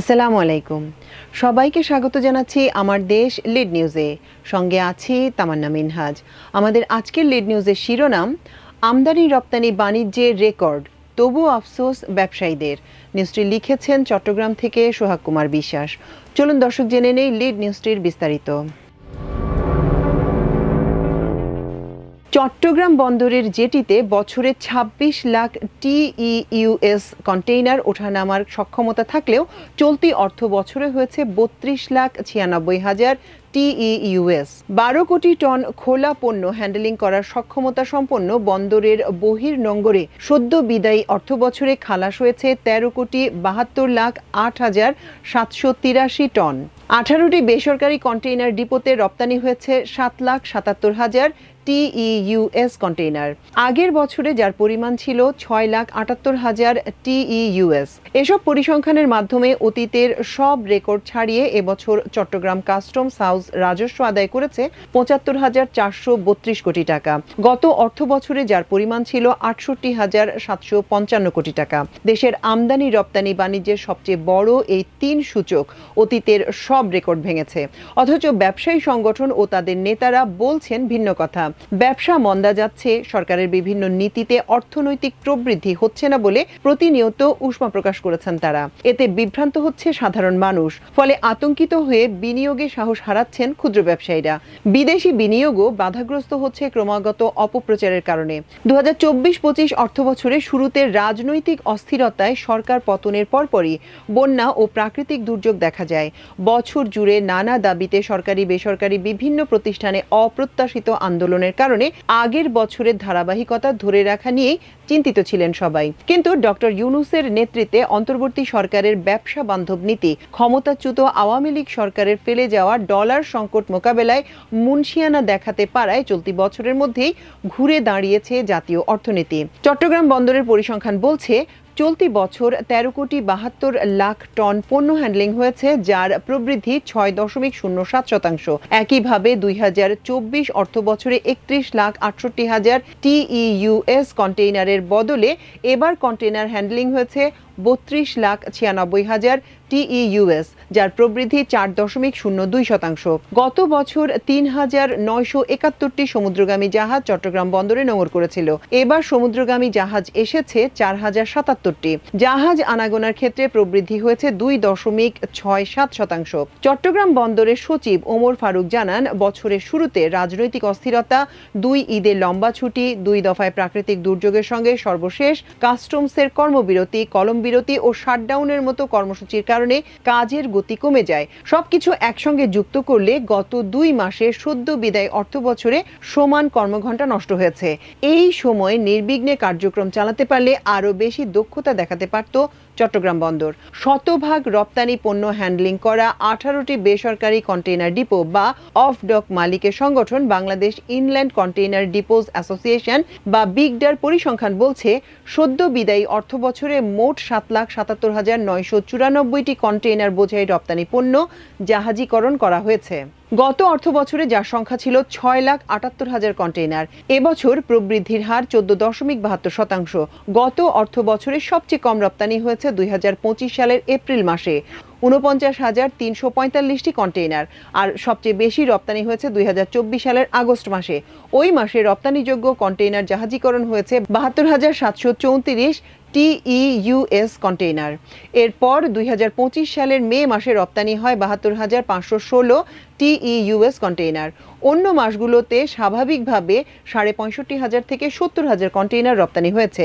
আসসালামু আলাইকুম। সবাইকে স্বাগত জানাচ্ছি আমার দেশ লিড নিউজে। সঙ্গে আছি তামান্না মিনহাজ। আমাদের আজকের লিড নিউজের শিরোনাম, আমদানি রপ্তানি বাণিজ্যের রেকর্ড, তবু আফসোস ব্যবসায়ীদের। নিউজটি লিখেছেন চট্টগ্রাম থেকে সোহাগ কুমার বিশ্বাস। চলুন দর্শক জেনে নেই লিড নিউজটির বিস্তারিত। চট্টগ্রাম বন্দরের জেটিতে বছরে ২৬ লাখ টিইউএস কন্টেইনার ওঠানামার সক্ষমতা থাকলেও চলতি অর্থ বছরে হয়েছে বত্রিশ লাখ ছিয়ানব্বই হাজার টিইউএস বারো কোটি টন খোলা পণ্য হ্যান্ডেলিং করার সক্ষমতা সম্পন্ন বন্দরের বহির নোঙ্গরে সদ্য বিদায়ী অর্থ বছরে খালাস হয়েছে তেরো কোটি বাহাত্তর লাখ আট হাজার সাতশো তিরাশি টন। আঠারোটি বেসরকারি কন্টেইনার ডিপোতে রপ্তানি হয়েছে সাত লাখ সাতাত্তর হাজার টিইউএস কন্টেইনার। আগের বছরে যার পরিমাণ ছিল ছয় লাখ আটাত্তর হাজার টিইউএস এসব পরিসংখ্যানের মাধ্যমে অতীতের সব রেকর্ড ছাড়িয়ে এবছর চট্টগ্রাম কাস্টমস হাউস রাজস্ব আদায় করেছে পঁচাত্তর হাজার চারশো বত্রিশ কোটি টাকা। গত অর্থ বছরে যার পরিমাণ ছিল আটষট্টি হাজার সাতশো পঞ্চান্ন কোটি টাকা। দেশের আমদানি, রপ্তানি, বাণিজ্যের সবচেয়ে বড় এই তিন সূচক অতীতের সব রেকর্ড ভেঙেছে। অথচ ব্যবসায়ী সংগঠন ও তাদের নেতারা বলছেন ভিন্ন কথা। ব্যবসা মন্দা যাচ্ছে, সরকারের বিভিন্ন নীতিতে অর্থনৈতিক প্রবৃদ্ধি হচ্ছে না বলে প্রতিনিয়ত উষ্মা প্রকাশ করেছেন তারা। এতে বিভ্রান্ত হচ্ছে সাধারণ মানুষ, ফলে আতঙ্কিত হয়ে বিনিয়োগে সাহস হারাচ্ছেন ক্ষুদ্র ব্যবসায়ীরা। বিদেশি বিনিয়োগও বাধাগ্রস্ত হচ্ছে ক্রমাগত অপপ্রচারের কারণে। দু হাজার চব্বিশ পঁচিশ অর্থ বছরের শুরুতে রাজনৈতিক অস্থিরতায় সরকার পতনের পরপরই বন্যা ও প্রাকৃতিক দুর্যোগ দেখা যায়। বছর জুড়ে নানা দাবিতে সরকারি, বেসরকারি বিভিন্ন প্রতিষ্ঠানে অপ্রত্যাশিত আন্দোলনের কারণে আগের বছরের ধারাবাহিকতা ধরে রাখা নিয়েই চিন্তিত ছিলেন সবাই। কিন্তু ডক্টর ইউনুসের নেতৃত্বে অন্তর্বর্তী সরকারের ব্যবসা বান্ধব নীতি, ক্ষমতাচ্যুত আওয়ামী লীগ সরকারের ফেলে যাওয়া ডলার সংকট মোকাবেলায় মুন্সিয়ানা দেখাতে পারায় চলতি বছরের মধ্যেই ঘুরে দাঁড়িয়েছে জাতীয় অর্থনীতি। চট্টগ্রাম বন্দরের পরিসংখ্যান বলছে, চলতি বছর তেরো কোটি বাহাত্তর লাখ টন পণ্য হ্যান্ডলিং হয়েছে, যার প্রবৃদ্ধি ছয় দশমিক শূন্য সাত শতাংশ। একইভাবে দুই হাজার চব্বিশ অর্থ বছরে একত্রিশ লাখ আটষট্টি হাজার টিইউএস কন্টেইনারের বদলে এবার কন্টেইনার হ্যান্ডলিং হয়েছে বত্রিশ লাখ ছিয়ানব্বই হাজার টিইউএস, যার প্রবৃদ্ধি চার দশমিক শূন্য দুই শতাংশ। গত বছর তিন হাজার নয়শো একাত্তরটি সমুদ্রগামী জাহাজ চট্টগ্রাম বন্দরে নোঙর করেছিল। এবার সমুদ্রগামী জাহাজ এসেছে চার হাজার সাতাত্তরটি। জাহাজ আনাগোনার ক্ষেত্রে প্রবৃদ্ধি হয়েছে দুই দশমিক ছয় সাত শতাংশ। চট্টগ্রাম বন্দরের সচিব ওমর ফারুক জানান, বছরের শুরুতে রাজনৈতিক অস্থিরতা, দুই ঈদের লম্বা ছুটি, দুই দফায় প্রাকৃতিক দুর্যোগের সঙ্গে সর্বশেষ, কাস্টমসের কর্মবিরতি, কলম বিরতি ও শাটডাউনের মতো কর্মসূচির কারণে কাজের গতি কমে যায়। সবকিছু একসঙ্গে যুক্ত করলে গত দুই মাসে সদ্য বিদায় অর্থ বছরে সমান কর্মঘণ্টা নষ্ট হয়েছে। এই সময় নির্বিঘ্নে কার্যক্রম চালাতে পারলে আরও বেশি দক্ষতা দেখাতে পারত চট্টগ্রাম বন্দর। শতভাগ রপ্তানি পণ্য হ্যান্ডলিং করা আঠারোটি বেসরকারি কন্টেইনার ডিপো বা অফ ডক মালিকের সংগঠন Bangladesh inland container depots association বা বিগডার পরিসংখ্যান বলছে, সদ্য বিদায়ী অর্থ বছরে মোট সাত লাখ সাতাত্তর হাজার নয়শো চুরানব্বইটি কন্টেইনার বোঝাই রপ্তানি পণ্য জাহাজীকরণ করা হয়েছে। গত অর্থ বছরে যার সংখ্যা ছিল ছয় লাখ আটাত্তর হাজার কন্টেইনার, এবছর প্রবৃদ্ধির হার চোদ্দ দশমিক বাহাত্তর শতাংশ। গত অর্থ বছরে সবচেয়ে কম রপ্তানি হয়েছে দুই হাজার পঁচিশ সালের এপ্রিল মাসে। উনপঞ্চাশ হাজার তিনশো পঁয়তাল্লিশটি কন্টেইনার আর সবচেয়ে বেশি রপ্তানি হয়েছে দুই হাজার চব্বিশ সালের আগস্ট মাসে। ওই মাসে রপ্তানিযোগ্য কন্টেইনার জাহাজীকরণ হয়েছে বাহাত্তর হাজার সাতশো চৌত্রিশ টিইউএস কন্টেইনার। এরপর দুই হাজার পঁচিশ সালের মে মাসে রপ্তানি হয় বাহাত্তর হাজার পাঁচশো ষোলো টিইউএস কন্টেইনার। অন্য মাসগুলোতে স্বাভাবিকভাবে সাড়ে পঁয়ষট্টি হাজার থেকে সত্তর হাজার কন্টেইনার রপ্তানি হয়েছে।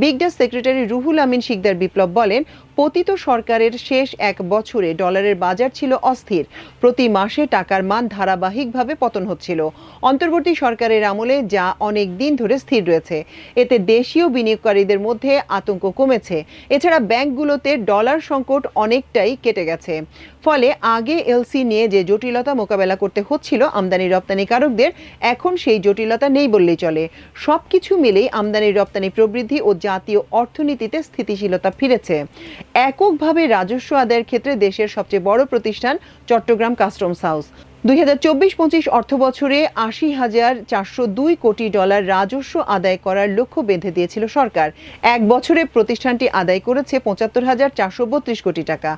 বিগডাস সেক্রেটারি রুহুল আমিন শিকদার বিপ্লব বলেন পতিত সরকারের শেষ এক বছরে ডলারের বাজার ছিল অস্থির। প্রতি মাসে টাকার মান ধারাবাহিকভাবে পতন হচ্ছিল। অন্তর্বর্তী সরকারের আমলে যা অনেক দিন ধরে স্থির রয়েছে। এতে দেশীয় বিনিয়োগকারীদের মধ্যে আতঙ্ক কমেছে। এছাড়া ব্যাংকগুলোতে ডলার সংকট অনেকটাই কেটে গেছে। ফলে আগে এলসি নিয়ে যে জটিলতা মোকাবেলা করতে হচ্ছিল আমদানি রপ্তানিকারকদের এখন সেই জটিলতা নেই বললেই চলে। সব কিছু মিলেই আমদানি রপ্তানি প্রবৃদ্ধি ও জাতীয় অর্থনীতিতে স্থিতিশীলতা ফিরেছে। এককভাবে রাজস্ব আদায়ের ক্ষেত্রে দেশের সবচেয়ে বড় প্রতিষ্ঠান চট্টগ্রাম কাস্টমস হাউস। দুই হাজার চব্বিশ পঁচিশ অর্থ বছরে আশি হাজার চারশো দুই কোটি ডলার রাজস্ব আদায় করার লক্ষ্য বেঁধে দিয়েছিল সরকার। এক বছরে প্রতিষ্ঠানটি আদায় করেছে পঁচাত্তর হাজার চারশো বত্রিশ কোটি টাকা।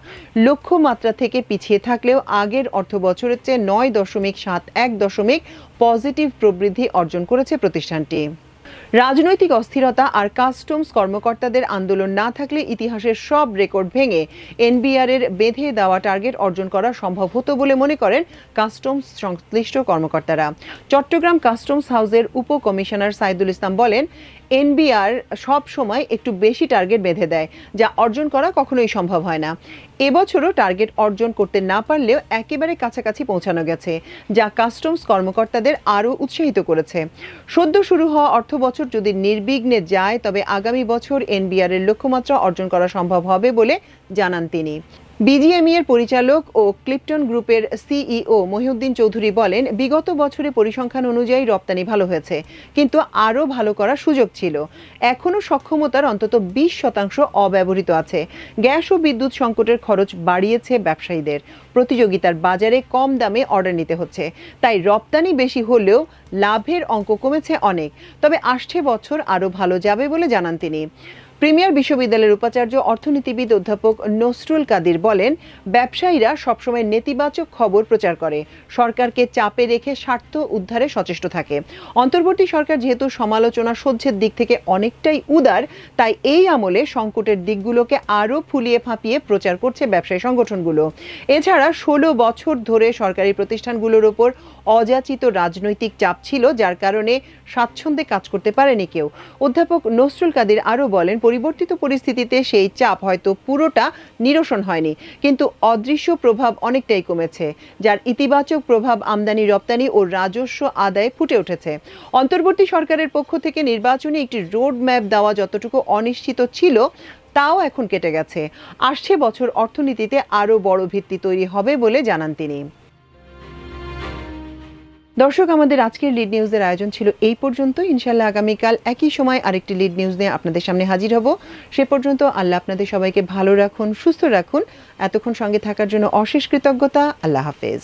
লক্ষ্যমাত্রা থেকে পিছিয়ে থাকলেও আগের অর্থ বছরের চেয়ে নয় দশমিক সাত এক দশমিক পজিটিভ প্রবৃদ্ধি অর্জন করেছে প্রতিষ্ঠানটি। রাজনৈতিক অস্থিরতা আর কাস্টমস কর্মকর্তাদের আন্দোলন না থাকলে ইতিহাসের সব রেকর্ড ভেঙে এনবিআর এর বেঁধে দেওয়া টার্গেট অর্জন করা সম্ভব হতো বলে মনে করেন কাস্টমস সংশ্লিষ্ট কর্মকর্তারা। চট্টগ্রাম কাস্টমস হাউসের উপ কমিশনার সাইদুল ইসলাম বলেন এনবিআর সব সময় একটু বেশি টার্গেট বেঁধে দেয়, যা অর্জন করা কখনোই সম্ভব হয় না। এবছরও টার্গেট অর্জন করতে না পারলেও একেবারে কাছাকাছি পৌঁছানো গেছে, যা কাস্টমস কর্মকর্তাদের আরও উৎসাহিত করেছে। সদ্য শুরু হওয়া অর্থ বছর যদি নির্বিঘ্নে যায়, তবে আগামী বছর এনবিআরের লক্ষ্যমাত্রা অর্জন করা সম্ভব হবে বলে জানান তিনি। বিজিএমই এর পরিচালক ও ক্লিপটন গ্রুপের সিইও মহিউদ্দিন চৌধুরী বলেন, বিগত বছরে পরিসংখ্যান অনুযায়ী রপ্তানি ভালো হয়েছে, কিন্তু আরও ভালো করার সুযোগ ছিল। এখনও সক্ষমতার অন্তত বিশ শতাংশ অব্যবহৃত আছে। গ্যাস ও বিদ্যুৎ সংকটের খরচ বাড়িয়েছে ব্যবসায়ীদের। প্রতিযোগিতার বাজারে কম দামে অর্ডার নিতে হচ্ছে। তাই রপ্তানি বেশি হলেও লাভের অঙ্ক কমেছে অনেক। তবে আসছে বছর আরও ভালো যাবে বলে জানান তিনি। প্রিমিয়ার বিশ্ববিদ্যালয়ের উপাচার্য অর্থনীতিবিদ অধ্যাপক নসরুল কাদির বলেন, ব্যবসায়ীরা সবসময় নেতিবাচক খবর প্রচার করে। সরকারকে চাপে রেখে স্বার্থ উদ্ধারে সচেষ্ট থাকে। অন্তর্বর্তী সরকার যেহেতু সমালোচনা সহ্যের দিক থেকে অনেকটাই উদার, তাই এই আমলে সংকটের দিকগুলোকে আরও ফুলিয়ে ফাঁপিয়ে প্রচার করছে ব্যবসায়ী সংগঠনগুলো। এছাড়া ষোলো বছর ধরে সরকারি প্রতিষ্ঠানগুলোর ওপর অযাচিত রাজনৈতিক চাপ ছিল, যার কারণে স্বাচ্ছন্দ্যে কাজ করতে পারেনি কেউ। অধ্যাপক নসরুল কাদির আরও বলেন পরিবর্তিত পরিস্থিতিতে সেই চাপ হয়তো পুরোটা নিরসন হয়নি। কিন্তু অদৃশ্য প্রভাব অনেকটাই কমেছে, যার ইতিবাচক প্রভাব আমদানি, রপ্তানি ও রাজস্ব আদায়ে ফুটে উঠেছে। অন্তর্বর্তী সরকারের পক্ষ থেকে নির্বাচনে একটি রোড ম্যাপ দেওয়া যতটুকু অনিশ্চিত ছিল, তাও এখন কেটে গেছে। আসছে বছর অর্থনীতিতে আরও বড় ভিত্তি তৈরি হবে বলে জানান তিনি। দর্শক, আমাদের আজকের লিড নিউজের আয়োজন ছিল এই পর্যন্ত ইনশাল্লাহ আগামীকাল একই সময় আরেকটি লিড নিউজ নিয়ে আপনাদের সামনে হাজির হব। সে পর্যন্ত আল্লাহ আপনাদের সবাইকে ভালো রাখুন, সুস্থ রাখুন। এতক্ষণ সঙ্গে থাকার জন্য অশেষ কৃতজ্ঞতা। আল্লাহ হাফেজ।